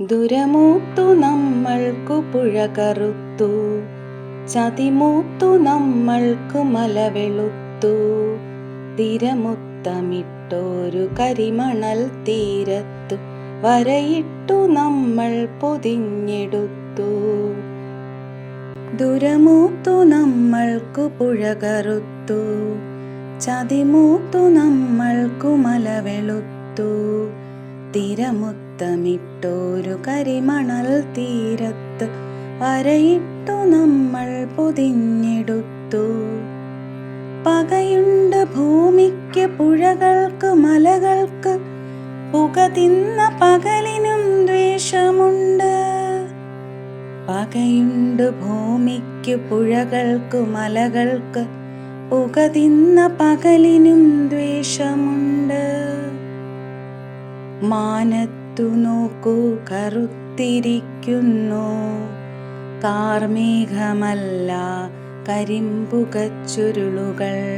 ദുരമൂത്തു നമ്മൾക്കു പുഴ കറുത്തു. ചതിമൂത്തു നമ്മൾക്കു മല വെളുത്തു. തിരമുത്തമിട്ടോരു കരിമണൽ തീരത്തു. വരയിട്ടു നമ്മൾ പൊതിഞ്ഞെടുത്തു. ദുരമൂത്തു നമ്മൾക്കു പുഴ കറുത്തു. ചതിമൂത്തു നമ്മൾക്കു മല വെളുത്തു. തിരമുത്തമിട്ടോരു കരിമണൽ തീരത്ത് വരയിട്ടു നമ്മൾ പൊതിഞ്ഞെടുത്തു. പകയുണ്ട് ഭൂമിക്ക് പുഴകൾക്ക് മലകൾക്ക് പുക തിന്ന പകലിനും ദ്വേഷമുണ്ട്. പകയുണ്ട് ഭൂമിക്ക് പുഴകൾക്ക് മലകൾക്ക് പുക തിന്ന പകലിനും ദ്വേഷമുണ്ട്. മാനത്തു നോക്കൂ കറുത്തിരിക്കുന്നു. കാർമേഘമല്ല കരിമ്പുകച്ചുരുളുകൾ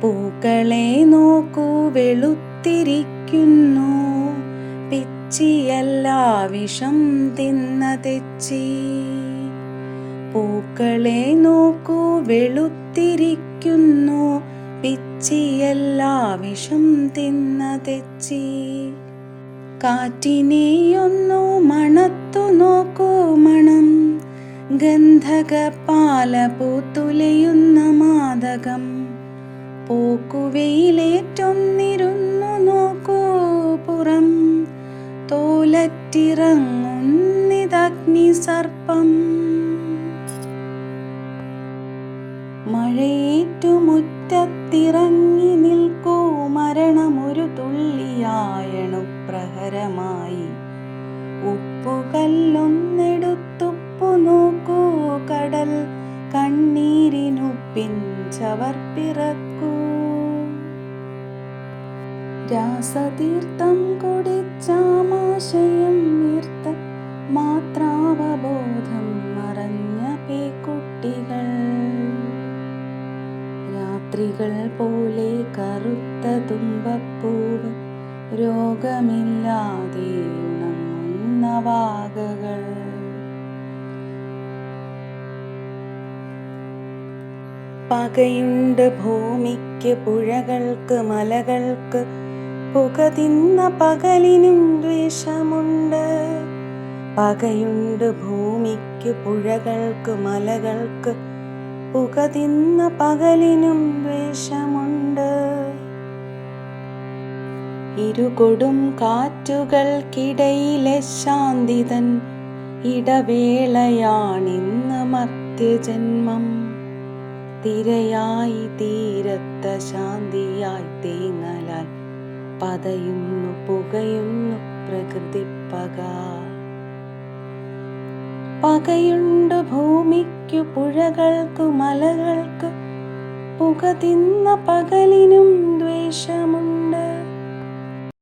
പൂക്കളെ നോക്കൂ വെളുത്തിരിക്കുന്നു. പിച്ചിയല്ല വിഷം തിന്ന തെച്ചി. പൂക്കളെ നോക്കൂ വെളുത്തിരിക്കുന്നു. പിച്ചിയല്ല വിഷം തിന്ന തെച്ചി. കാറ്റിനെയൊന്നു മണത്തു നോക്കൂ മണം. ഗന്ധക ഗന്ധകപാല പൂത്തുലയുന്ന മാതകം. പൂക്കുവയിലേറ്റൊന്നിരുന്നു നോക്കൂ പുറം. തോലറ്റിറങ്ങുന്നിതഗ്നി സർപ്പം മഴയേറ്റുമുറ്റത്തിറങ്ങി നിൽക്കൂ മരണമൊരു തുള്ളിയായണു പ്രഹരമായി. ഉപ്പുകല്ലൊന്നെടുത്തുപ്പു നോക്കൂ കടൽ കണ്ണീരിനു പിഞ്ചവർ പിറക്കൂ. രാസതീർത്ഥം കുടിച്ചാമാശയം വീർത്ത രാത്രികൾ പോലെ കറുത്ത തുമ്പപ്പൂവ്. രോഗമില്ലാതെ ഉണങ്ങുന്ന വാകകൾ പകയുണ്ട് ഭൂമിക്ക് പുഴകൾക്ക് മലകൾക്ക്. പുക തിന്ന പകലിനും ദ്വേഷമുണ്ട്. പകയുണ്ട് ഭൂമിക്ക് പുഴകൾക്ക് മലകൾക്ക്. പുക തിന്ന പകലിനും വേഷമുണ്ട്. ഇരുകൊടും കാറ്റുകൾക്കിടയിലെ ശാന്തിതൻ ഇടവേളയാണിന്ന് മർത്യജന്മം. തിരയായി തീരത്ത ശാന്തിയായി തേങ്ങലായി പതയുന്നു പുകയുന്നു പ്രകൃതി പക പകയുണ്ട് ഭൂമിക്കു പുഴകൾക്കു മലകൾക്ക്. പുക തിന്ന പകലിനും ദ്വേഷമുണ്ട്.